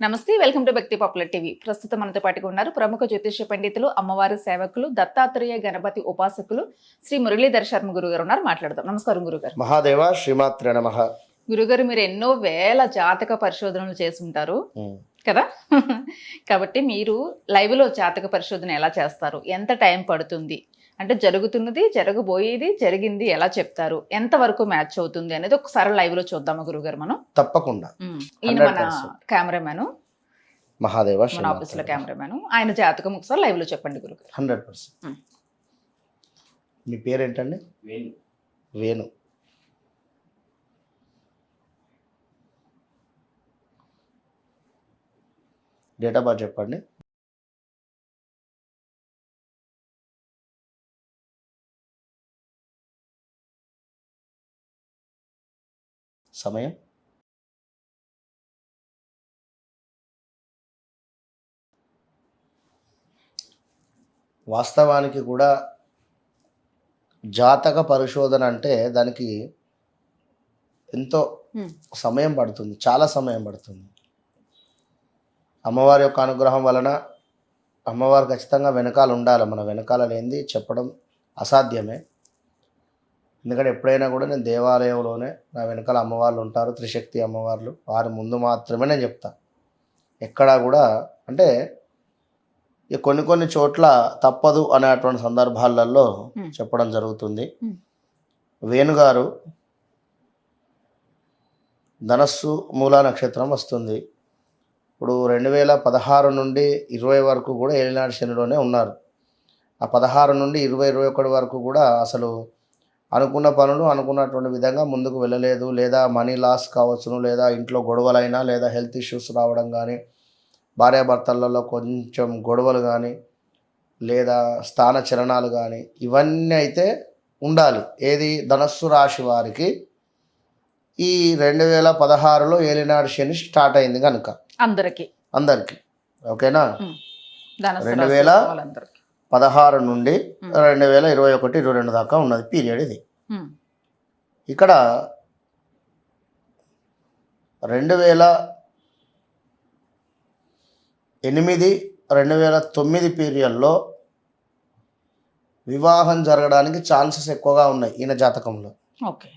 నమస్తే welcome to Bhakti popular TV. ప్రస్తుతం మనతో పాటుగా ఉన్నారు ప్రముఖ జ్యోతిష పండితులు అమ్మవారి సేవకులు దత్తాత్రేయ గణపతి ఉపాసకులు శ్రీ మురళీధర్ శర్మ గురుగారు ఉన్నారు. మాట్లాడదాం. నమస్కారం గురుగారు. మహాదేవ శ్రీమాత్రే నమ. గురుగారు మీరు ఎన్నో వేల జాతక పరిశోధనలు చేసి ఉంటారు కదా? కాబట్టి మీరు లైవ్లో జాతక పరిశోధన ఎలా చేస్తారు? ఎంత టైం పడుతుంది? అంటే జరుగుతున్నది జరగబోయేది జరిగింది ఎలా చెప్తారు? ఎంత వరకు మ్యాచ్ అవుతుంది అనేది ఒకసారి లైవ్లో చూద్దామా గురుగారు మనం? తప్పకుండా. ఈయన మన 100%. కెమెరామ్యాన్ మహాదేవ మన ఆఫీస్లో కెమెరామ్యాన్ ఆయన జాతకం ఒకసారి లైవ్లో చెప్పండి గురుగారు హండ్రెడ్ పర్సెంట్. మ్. మీ పేరేంటండి? Venu. Venu. Date of birth చెప్పండి. సమయం? వాస్తవానికి కూడా జాతక పరిశోధన అంటే దానికి ఎంతో. సమయం పడుతుంది చాలా సమయం పడుతుంది. అమ్మవారి యొక్క అనుగ్రహం వలన అమ్మవారు ఖచ్చితంగా వెనకాల ఉండాలి మన వెనకాల లేనిది చెప్పడం అసాధ్యమే. ఎందుకంటే ఎప్పుడైనా కూడా నేను దేవాలయంలోనే నా వెనకాల అమ్మవార్లు ఉంటారు త్రిశక్తి అమ్మవార్లు. వారి ముందు మాత్రమే నేను చెప్తా. ఎక్కడా కూడా అంటే ఈ కొన్ని కొన్ని చోట్ల తప్పదు అనేటువంటి సందర్భాలలో. చెప్పడం జరుగుతుంది. వేణుగారు ధనస్సు మూలా నక్షత్రం వస్తుంది. ఇప్పుడు రెండు వేల పదహారు నుండి ఇరవై వరకు కూడా ఏలినాడు శనిలోనే ఉన్నారు. ఆ పదహారు నుండి ఇరవై ఇరవై ఒకటి వరకు కూడా అసలు అనుకున్న పనులు అనుకున్నటువంటి విధంగా ముందుకు వెళ్ళలేదు. లేదా మనీ లాస్ కావచ్చును లేదా ఇంట్లో గొడవలైనా లేదా హెల్త్ ఇష్యూస్ రావడం కానీ భార్యాభర్తలలో కొంచెం గొడవలు కానీ లేదా స్థాన చలనాలు కానీ ఇవన్నీ అయితే ఉండాలి. ఏది? ధనస్సు రాశి వారికి ఈ రెండు వేల పదహారులో ఏలినాడు శని స్టార్ట్ అయింది కనుక అందరికి. అందరికీ. ఓకేనా? రెండు వేల పదహారు నుండి. రెండు వేల ఇరవై ఒకటి ఇరవై రెండు దాకా ఉన్నది. పీరియడ్ ఇది. ఇక్కడ రెండు వేల ఎనిమిది రెండు వేల తొమ్మిది పీరియడ్లో వివాహం జరగడానికి ఛాన్సెస్ ఎక్కువగా ఉన్నాయి ఈయన జాతకంలో. ఓకే.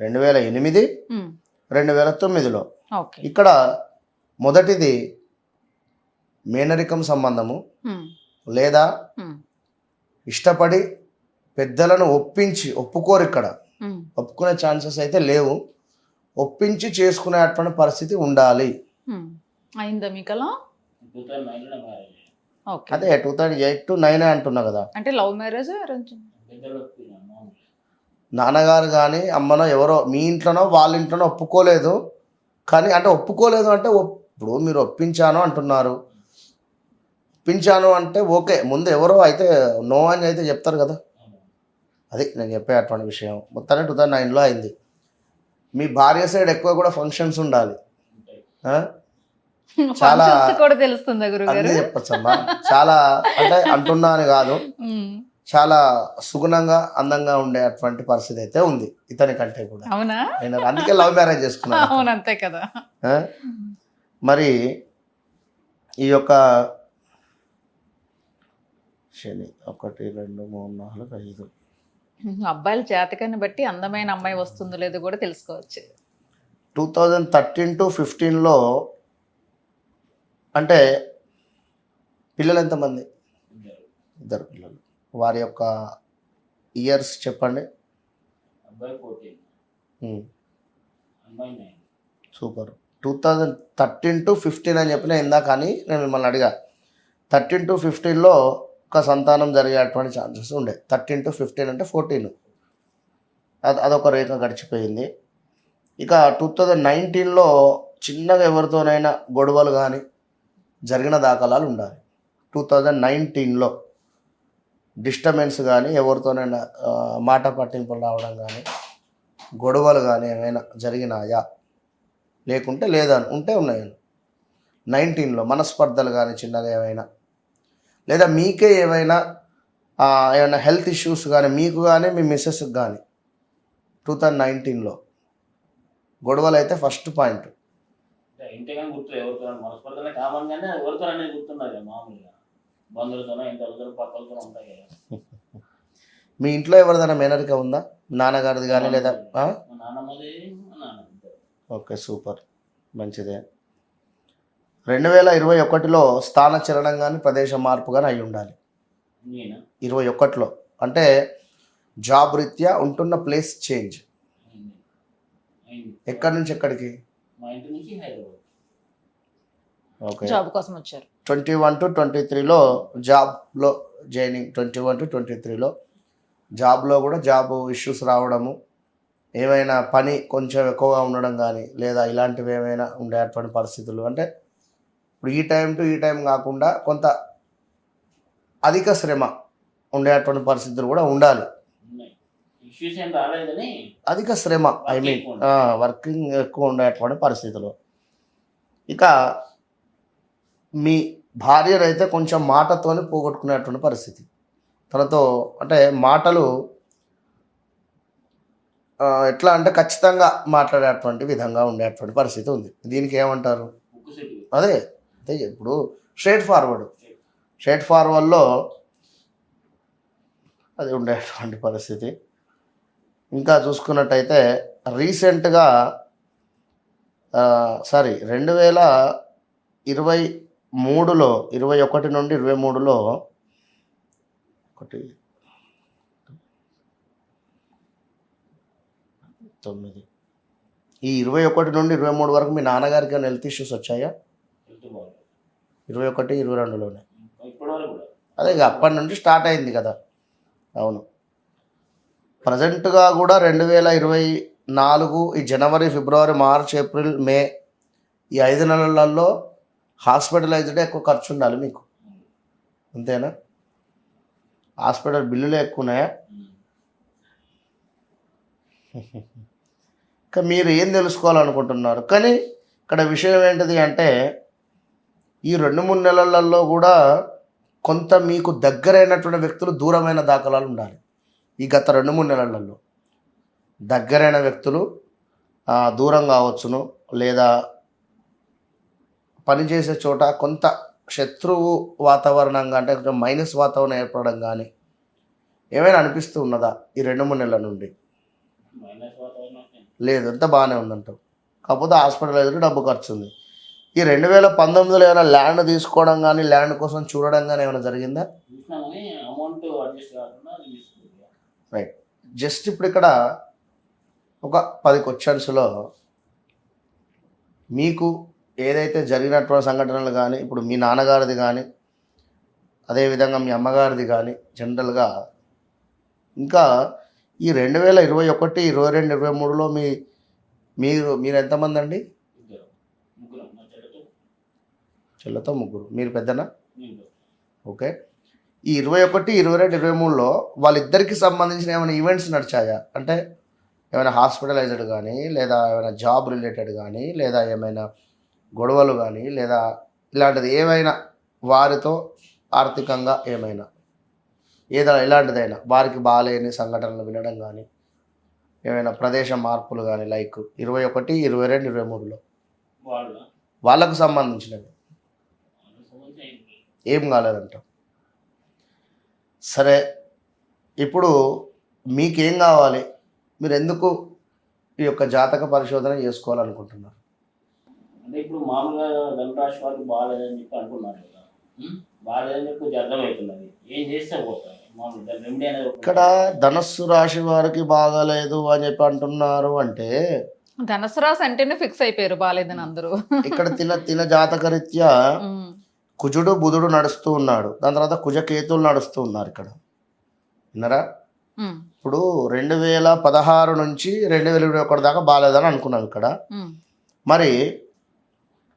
రెండు వేల ఎనిమిది రెండు వేల తొమ్మిదిలో. ఇక్కడ మొదటిది మేనరికం సంబంధము లేదా ఇష్టపడి పెద్దలను ఒప్పించి ఒప్పుకోరు ఇక్కడ. ఒప్పుకునే ఛాన్సెస్ అయితే లేవు. ఒప్పించి చేసుకునేటువంటి పరిస్థితి ఉండాలి. అయిందా ఓకే. అదే two thousand eight to nine అంటున్నా కదా. అంటే లవ్ మ్యారేజ్ నాన్నగారు కానీ అమ్మనో ఎవరో మీ ఇంట్లోనో వాళ్ళ ఇంట్లోనో ఒప్పుకోలేదు. కానీ అంటే ఒప్పుకోలేదు అంటే ఇప్పుడు మీరు ఒప్పించాను అంటున్నారు. ఒప్పించాను అంటే ఓకే ముందు ఎవరో అయితే నో అని అయితే చెప్తారు కదా. అది నేను చెప్పే అటువంటి విషయం. మొత్తానికి టూ థౌజండ్ నైన్లో అయింది. మీ భార్య సైడ్ ఎక్కువ కూడా ఫంక్షన్స్ ఉండాలి? చాలా- తెలుస్తుందా అన్నీ చెప్పచ్చమ్మా. చాలా అంటే అంటున్నా అని కాదు. చాలా సుగుణంగా అందంగా ఉండే అటువంటి పరిస్థితి అయితే ఉంది ఇతని కంటే కూడా. అవునా? అందుకే లవ్ మ్యారేజ్ చేసుకున్నాను. అవును అంతే కదా? మరి ఈ యొక్క శని ఒకటి రెండు మూడు నాలుగు ఐదు. అబ్బాయిల జాతకాన్ని బట్టి అందమైన అమ్మాయి వస్తుందో లేదో కూడా తెలుసుకోవచ్చు. టూ థౌజండ్ థర్టీన్ టు ఫిఫ్టీన్లో అంటే పిల్లలు ఎంతమంది? ఇద్దరు ఇద్దరు పిల్లలు. వారి యొక్క ఇయర్స్ చెప్పండి. Super. Two thousand thirteen to fifteen అని చెప్పిన ఇందాక అని నేను మిమ్మల్ని అడిగా. థర్టీన్ టు ఫిఫ్టీన్లో ఒక్క సంతానం జరిగేటువంటి ఛాన్సెస్ ఉండే. థర్టీన్ టు ఫిఫ్టీన్ అంటే ఫోర్టీన్. అది అదొక రేఖ గడిచిపోయింది. ఇక టూ థౌజండ్ నైన్టీన్లో చిన్నగా ఎవరితోనైనా గొడవలు కానీ జరిగిన దాఖలాలు ఉండాలి. టూ థౌజండ్ నైన్టీన్లో డిస్టర్బెన్స్ కానీ ఎవరితోనైనా మాట పట్టింపులు రావడం కానీ గొడవలు కానీ ఏమైనా జరిగినాయా? లేకుంటే లేదని ఉంటే ఉన్నాయి నైన్టీన్లో మనస్పర్ధలు కానీ చిన్నగా ఏమైనా లేదా మీకే ఏమైనా ఆ, ఏమైనా హెల్త్ ఇష్యూస్ కానీ మీకు కానీ మీ మిస్సెస్కి కానీ టూ థౌజండ్ నైన్టీన్లో గొడవలు అయితే ఫస్ట్ పాయింట్. మీ ఇంట్లో ఎవరిదైనా మేనరిక ఉందా? నాన్నగారిది కానీ లేదా. Okay super. మంచిదే. రెండు వేల ఇరవై ఒకటిలో స్థాన చలనం కానీ ప్రదేశ మార్పు కానీ అయి ఉండాలి. నేనా? ఇరవై ఒకటిలో. అంటే జాబ్ రీత్యా ఉంటున్న ప్లేస్ చేంజ్. ఎక్కడి నుంచి ఎక్కడికి? మా ఇంటి నుంచి హైదరాబాద్. ఓకే. జాబ్ కోసం వచ్చారు. ట్వంటీ వన్ టు ట్వంటీ త్రీలో జాబ్లో joining. Twenty one to twenty త్రీలో జాబ్లో కూడా జాబ్ ఇష్యూస్ రావడము. ఏమైనా పని కొంచెం ఎక్కువగా ఉండడం కానీ లేదా ఇలాంటివి ఏమైనా ఉండేటువంటి పరిస్థితులు. అంటే ఇప్పుడు ఈ టైం టు ఈ టైం కాకుండా కొంత అధిక శ్రమ ఉండేటువంటి పరిస్థితులు కూడా ఉండాలి. అధిక శ్రమ ఐ మీన్. వర్కింగ్ ఎక్కువ ఉండేటువంటి పరిస్థితులు. ఇక మీ భార్యనైతే కొంచెం మాటతోని పోగొట్టుకునేటువంటి పరిస్థితి. తనతో అంటే మాటలు ఎట్లా అంటే ఖచ్చితంగా మాట్లాడేటువంటి విధంగా ఉండేటువంటి పరిస్థితి ఉంది. దీనికి ఏమంటారు? అదే అంతే ఇప్పుడు స్ట్రేట్ ఫార్వర్డ్ స్ట్రేట్ ఫార్వర్డ్లో అది ఉండేటువంటి పరిస్థితి. ఇంకా చూసుకున్నట్టయితే రీసెంట్గా సారీ రెండు వేల ఇరవై మూడులో ఇరవై ఒకటి నుండి ఇరవై మూడులో ఒకటి తొమ్మిది. ఈ ఇరవై ఒకటి నుండి ఇరవై మూడు వరకు మీ నాన్నగారికి ఏమైనా హెల్త్ ఇష్యూస్ వచ్చాయా? ఇరవై ఒకటి ఇరవై రెండులోనే. అదే ఇక అప్పటి నుంచి స్టార్ట్ అయింది కదా. అవును. ప్రజెంట్గా కూడా రెండు వేల ఇరవై నాలుగు ఈ జనవరి ఫిబ్రవరి మార్చ్ ఏప్రిల్ మే ఈ ఐదు నెలలలో హాస్పిటలైజ్డ్ ఎక్కువ ఖర్చు ఉండాలి మీకు. అంతేనా? హాస్పిటల్ బిల్లులే ఎక్కువ ఉన్నాయా ఇంకా మీరు ఏం తెలుసుకోవాలనుకుంటున్నారు? కానీ ఇక్కడ విషయం ఏంటిది అంటే ఈ రెండు మూడు నెలలలో కూడా కొంత మీకు దగ్గరైనటువంటి వ్యక్తులు దూరమైన దాఖలాలు ఉండాలి. ఈ గత రెండు మూడు నెలలలో దగ్గరైన వ్యక్తులు దూరం కావచ్చును లేదా పనిచేసే చోట కొంత శత్రువు వాతావరణంగా అంటే కొంచెం మైనస్ వాతావరణం ఏర్పడడం కానీ ఏమైనా అనిపిస్తూ ఉన్నదా ఈ రెండు మూడు నెలల నుండి? లేదు అంతా బాగానే ఉందంటావు. కాకపోతే హాస్పిటల్ ఎదురు డబ్బు ఖర్చు ఉంది. ఈ రెండు వేల పంతొమ్మిదిలో ఏమైనా ల్యాండ్ తీసుకోవడం కానీ ల్యాండ్ కోసం చూడడం కానీ ఏమైనా జరిగిందా? రైట్ జస్ట్ ఇప్పుడు ఇక్కడ ఒక పది క్వశ్చన్స్లో మీకు ఏదైతే జరిగినటువంటి సంఘటనలు కానీ ఇప్పుడు మీ నాన్నగారిది కానీ అదేవిధంగా మీ అమ్మగారిది కానీ జనరల్గా ఇంకా ఈ రెండు వేల ఇరవై ఒకటి ఇరవై రెండు ఇరవై మూడులో మీ మీరు మీరు ఎంతమంది అండి ఇద్దరు ముగ్గురు మా చెల్లెతో చెల్లెతో ముగ్గురు. మీరు పెద్దనా? ఓకే. ఈ ఇరవై ఒకటి ఇరవై రెండు ఇరవై మూడులో వాళ్ళిద్దరికి సంబంధించిన ఏమైనా ఈవెంట్స్ నడిచాయా? అంటే ఏమైనా హాస్పిటలైజ్డ్ కానీ లేదా ఏమైనా జాబ్ రిలేటెడ్ కానీ లేదా ఏమైనా గొడవలు కానీ లేదా ఇలాంటిది ఏమైనా వారితో ఆర్థికంగా ఏమైనా? ఏదైనా ఇలాంటిదైనా? వారికి బాగాలేని సంఘటనలు వినడం కానీ ఏమైనా ప్రదేశ మార్పులు కానీ లైక్ ఇరవై ఒకటి ఇరవై రెండు ఇరవై మూడులో వాళ్ళ. వాళ్ళకు సంబంధించినవి. ఏం కాలేదంట సరే ఇప్పుడు మీకేం కావాలి? మీరు ఎందుకు ఈ యొక్క జాతక పరిశోధన చేసుకోవాలనుకుంటున్నారు? అంటే ఇప్పుడు మామూలుగా ధనరాశి వాళ్ళకి బాగాలేదని చెప్పి అంటున్నారు కదా? బాగాలేదని చెప్పి కొంచెం అర్థమవుతున్నది. ఏం చేస్తే పోతారు? ఇక్కడ ధనస్సు రాశి వారికి బాగాలేదు అని చెప్పి అంటున్నారు అంటే ధనుసు రాశి అంటేనే ఫిక్స్ అయిపోయారు బాగాలేదని అందరూ. ఇక్కడ తిన తిన జాతక రీత్యా ఉమ్. కుజుడు బుధుడు నడుస్తూ ఉన్నాడు. దాని తర్వాత కుజకేతులు నడుస్తూ ఉన్నారు ఇక్కడ. విన్నరా. ఇప్పుడు రెండు వేల పదహారు నుంచి రెండు వేల ఇరవై ఒకటి దాకా బాగాలేదని అనుకున్నాం ఇక్కడ. మరి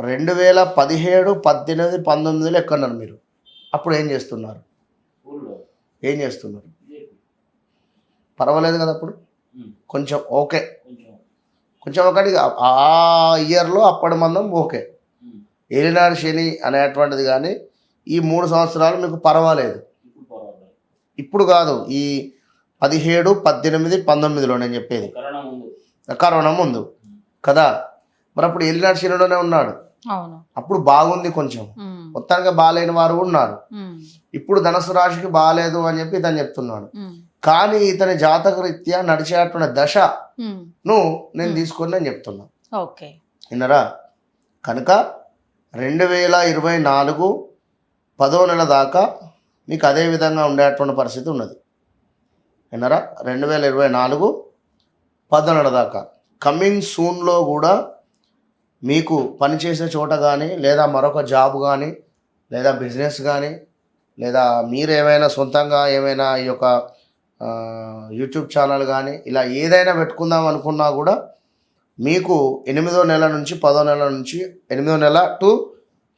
రెండు వేల పదిహేడు పద్దెనిమిది పంతొమ్మిదిలో ఎక్కడున్నారు మీరు? అప్పుడు ఏం చేస్తున్నారు? ఏం చేస్తున్నారు? పర్వాలేదు కదా అప్పుడు. కొంచెం ఓకే. కొంచెం. కొంచెం ఒకటి ఆ ఇయర్లో అప్పటి మందం ఓకే. ఏలినాడు శని అనేటువంటిది కానీ ఈ మూడు సంవత్సరాలు మీకు పర్వాలేదు. ఇప్పుడు పర్వాలేదు. ఇప్పుడు కాదు ఈ పదిహేడు పద్దెనిమిది పంతొమ్మిదిలో నేను చెప్పేది. కరోనా ముందు. కదా? మరి అప్పుడు ఏలినాడు శనిలోనే ఉన్నాడు. అవును. అప్పుడు బాగుంది కొంచెం. మొత్తానికి బాగాలేని వారు ఉన్నారు. ఇప్పుడు ధనుసు రాశికి బాగాలేదు అని చెప్పి ఇతను చెప్తున్నాడు. కానీ ఇతని జాతక రీత్యా నడిచేటువంటి దశను. నేను తీసుకొని నేను చెప్తున్నా. ఓకే. విన్నరా? కనుక రెండు వేల ఇరవై నాలుగు పదో నెల దాకా మీకు అదే విధంగా ఉండేటువంటి పరిస్థితి ఉన్నది. విన్నారా? రెండు వేల ఇరవై నాలుగు పదో నెల దాకా. కమింగ్ సూన్లో కూడా మీకు పనిచేసే చోట కానీ లేదా మరొక జాబ్ కానీ లేదా బిజినెస్ కానీ లేదా మీరు ఏమైనా సొంతంగా ఏమైనా ఈ యొక్క యూట్యూబ్ ఛానల్ కానీ ఇలా ఏదైనా పెట్టుకుందాం అనుకున్నా కూడా మీకు ఎనిమిదో నెల నుంచి పదో నెల నుంచి ఎనిమిదో నెల టు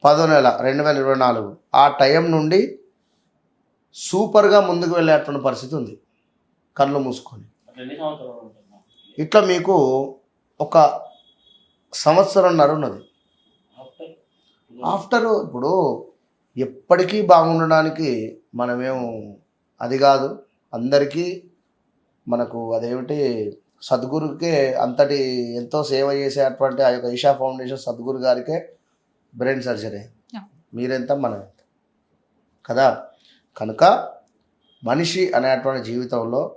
పదో నెల రెండు వేల ఇరవై నాలుగు. ఆ టైం నుండి సూపర్గా ముందుకు వెళ్ళేటువంటి పరిస్థితి ఉంది. కళ్ళు మూసుకొని. ఇట్లా మీకు ఒక సంవత్సరంన్నర ఉన్నది ఆఫ్టర్? ఆఫ్టర్ ఇప్పుడు ఎప్పటికీ బాగుండడానికి మనమేం అది కాదు. అందరికీ మనకు అదేమిటి సద్గురుకే అంతటి ఎంతో సేవ చేసేటువంటి ఆ యొక్క ఈషా ఫౌండేషన్ సద్గురు గారికే బ్రెయిన్ సర్జరీ. మీరెంత మనం ఎంత కదా? కనుక మనిషి అనేటువంటి జీవితంలో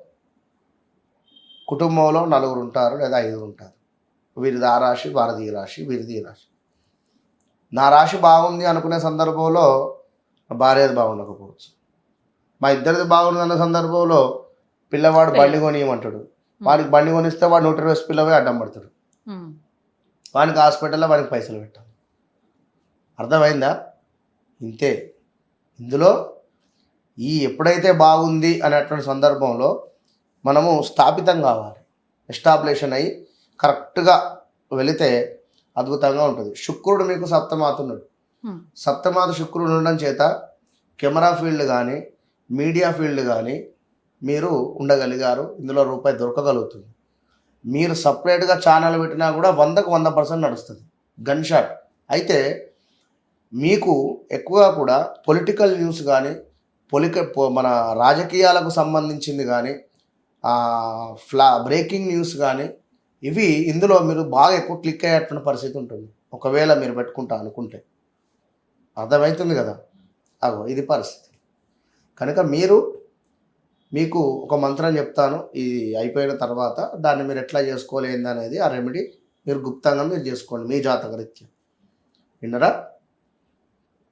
కుటుంబంలో నలుగురు ఉంటారు లేదా ఐదుగురు ఉంటారు. వీరిది ఆ రాశి వారిది ఈ రాశి వీరిది ఈ రాశి. నా రాశి బాగుంది అనుకునే సందర్భంలో భార్యది బాగుండకపోవచ్చు. మా ఇద్దరిది బాగుంది అన్న సందర్భంలో పిల్లవాడు బండి కొనియమంటాడు. వాడికి బండి కొనిస్తే వాడు నూట ఇరవై పిల్లవే అడ్డం పడతాడు. వానికి హాస్పిటల్లో వానికి పైసలు పెట్టాలి. అర్థమైందా? ఇంతే. ఇందులో ఈ ఎప్పుడైతే బాగుంది అనేటువంటి సందర్భంలో మనము స్థాపితం కావాలి. ఎస్టాబ్లిషన్ అయ్యి కరెక్ట్గా వెళితే అద్భుతంగా ఉంటుంది. శుక్రుడు మీకు సప్తమాతున్నాడు సప్తమాత శుక్రుడు ఉండడం చేత కెమెరా ఫీల్డ్ కానీ మీడియా ఫీల్డ్ కానీ మీరు ఉండగలిగారు ఇందులో రూపాయి దొరకగలుగుతుంది. మీరు సపరేట్గా ఛానల్ పెట్టినా కూడా వందకు వంద పర్సెంట్ నడుస్తుంది. గన్ షాట్ అయితే మీకు ఎక్కువగా కూడా పొలిటికల్ న్యూస్ కానీ పొలిక మన రాజకీయాలకు సంబంధించింది కానీ ఫ్లా బ్రేకింగ్ న్యూస్ కానీ ఇవి ఇందులో మీరు బాగా ఎక్కువ క్లిక్ అయ్యేటువంటి పరిస్థితి ఉంటుంది. ఒకవేళ మీరు పెట్టుకుంటా అనుకుంటే. అర్థమవుతుంది కదా? అగో ఇది పరిస్థితి. కనుక మీరు మీకు ఒక మంత్రం చెప్తాను. ఇది అయిపోయిన తర్వాత దాన్ని మీరు ఎట్లా చేసుకోవాలి ఏంది అనేది ఆ రెమెడీ మీరు గుప్తంగా మీరు చేసుకోండి మీ జాతక రీత్యా. విన్నరా?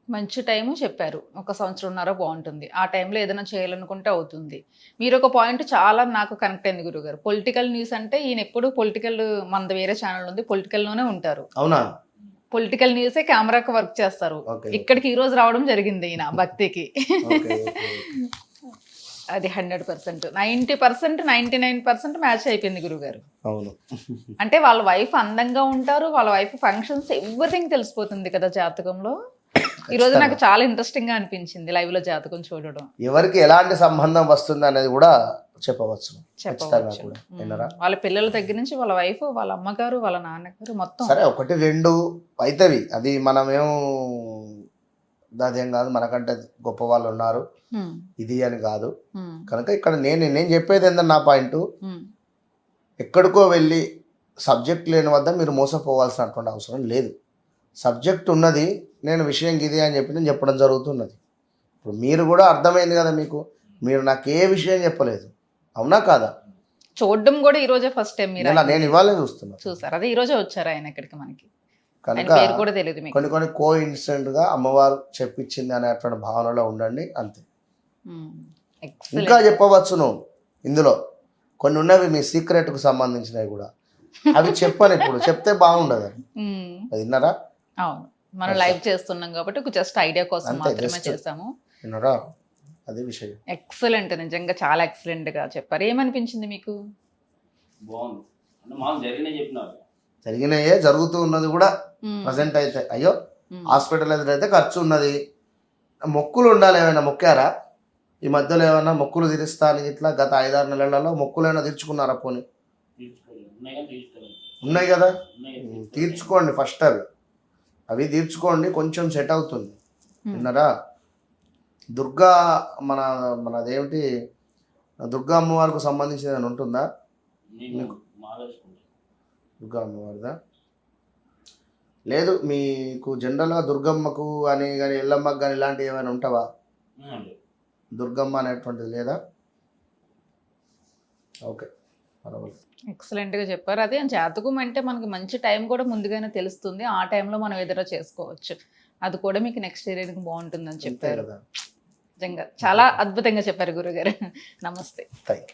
మంచి టైము చెప్పారు. ఒక సంవత్సరంన్నర బాగుంటుంది. ఆ టైంలో ఏదైనా చేయాలనుకుంటే అవుతుంది. మీరు ఒక పాయింట్ చాలా నాకు కనెక్ట్ అయింది గురుగారు. పొలిటికల్ న్యూస్ అంటే ఈయన ఎప్పుడు పొలిటికల్ మనది వేరే ఛానల్ ఉంది పొలిటికల్లోనే ఉంటారు. అవునా? పొలిటికల్ న్యూసే కెమెరాకి వర్క్ చేస్తారు. ఇక్కడికి ఈ రోజు రావడం జరిగింది ఈయన భక్తికి. అది hundred percent. Ninety percent ninety nine percent match అయిపోయింది గురుగారు అవును. అంటే వాళ్ళ వైఫ్ అందంగా ఉంటారు వాళ్ళ వైఫ్ ఫంక్షన్స్ ఎవ్రీథింగ్ తెలిసిపోతుంది కదా జాతకంలో. ఈ రోజు నాకు చాలా ఇంట్రెస్టింగ్గా అనిపించింది లైవ్లో జాతకం చూడడం. ఎవరికి ఎలాంటి సంబంధం వస్తుంది అనేది కూడా చెప్పవచ్చు. చెప్పవచ్చు. వాళ్ళ పిల్లల దగ్గర నుంచి వాళ్ళ వైఫ్ వాళ్ళ అమ్మగారు వాళ్ళ నాన్నగారు మొత్తం. సరే ఒకటి రెండు అవుతుంది అది మనమేం అదేం కాదు మనకంటే గొప్ప వాళ్ళు ఉన్నారు. ఇది అని కాదు. కనుక ఇక్కడ నేను నేను చెప్పేది ఏంటంటే నా పాయింట్ ఎక్కడికో వెళ్ళి సబ్జెక్ట్ లేని వద్ద మీరు మోసపోవాల్సినటువంటి అవసరం లేదు. సబ్జెక్ట్ ఉన్నది నేను విషయం ఇది అని చెప్పి నేను చెప్పడం జరుగుతున్నది. ఇప్పుడు మీరు కూడా అర్థమైంది కదా మీకు. మీరు నాకు ఏ విషయం చెప్పలేదు. అవునా కాదా? చూడడం కూడా ఈ రోజే ఫస్ట్ టైం మీరు నేను నేను ఇవాళే చూస్తున్నా. చూసారు? అదే ఈ రోజే వచ్చారు ఆయన ఇక్కడికి మనకి. కనుక పేరు కూడా తెలియదు మీకు. కొన్ని కొన్ని కో గా అమ్మవారు చెప్పించింది అనేటువంటి భావనలో ఉండండి అంతే. ఇంకా. చెప్పవచ్చును ఇందులో. కొన్ని ఉన్నవి మీ సీక్రెట్కు సంబంధించినవి కూడా. అవి చెప్పను ఇప్పుడు చెప్తే బాగుండదు. అది విన్నారా? అవును. మనం లైవ్ చేస్తున్నాం కాబట్టి ఒక జస్ట్ ఐడియా కోసం మాత్రమే. చేసాము విన్నారా? అది విషయం. ఎక్సలెంట్ నిజంగా చాలా ఎక్సలెంట్గా చెప్పారు. ఏమనిపించింది మీకు? బాగుంది. అంటే మాకు జరిగిన చెప్పినారు. జరిగినయే జరుగుతూ ఉన్నది కూడా ప్రజెంట్ అయితే. అయ్యో హాస్పిటల్ ఎదురైతే ఖర్చు ఉన్నది. మొక్కులు ఉండాలి ఏమైనా మొక్కారా? ఈ మధ్యలో ఏమైనా మొక్కులు తీరుస్తా అని ఇట్లా గత ఐదారు నెలలలో మొక్కులు ఏమైనా తీర్చుకున్నారా పోనీ? ఉన్నాయి కదా. తీర్చుకోండి ఫస్ట్ అవి. అవి తీర్చుకోండి కొంచెం సెట్ అవుతుంది. విన్నారా? దుర్గా మన మనదేమిటి? దుర్గా అమ్మవారికి సంబంధించిన ఏదైనా ఉంటుందా? వేసుకుంటాను దుర్గా అమ్మవారిదా లేదు మీకు జనరల్గా దుర్గమ్మకు అని కానీ ఎల్లమ్మకు కానీ ఇలాంటివి ఏమైనా ఉంటావా? దుర్గమ్మ అనేటువంటిది లేదా? ఓకే ఎక్సలెంట్గా చెప్పారు. అదే జాతకం అంటే మనకి మంచి టైం కూడా ముందుగానే తెలుస్తుంది. ఆ టైంలో మనం ఎదురు చేసుకోవచ్చు. అది కూడా మీకు నెక్స్ట్ ఇయర్కి బాగుంటుందని చెప్పారు. నిజంగా చాలా అద్భుతంగా చెప్పారు గురుగారు. నమస్తే. థ్యాంక్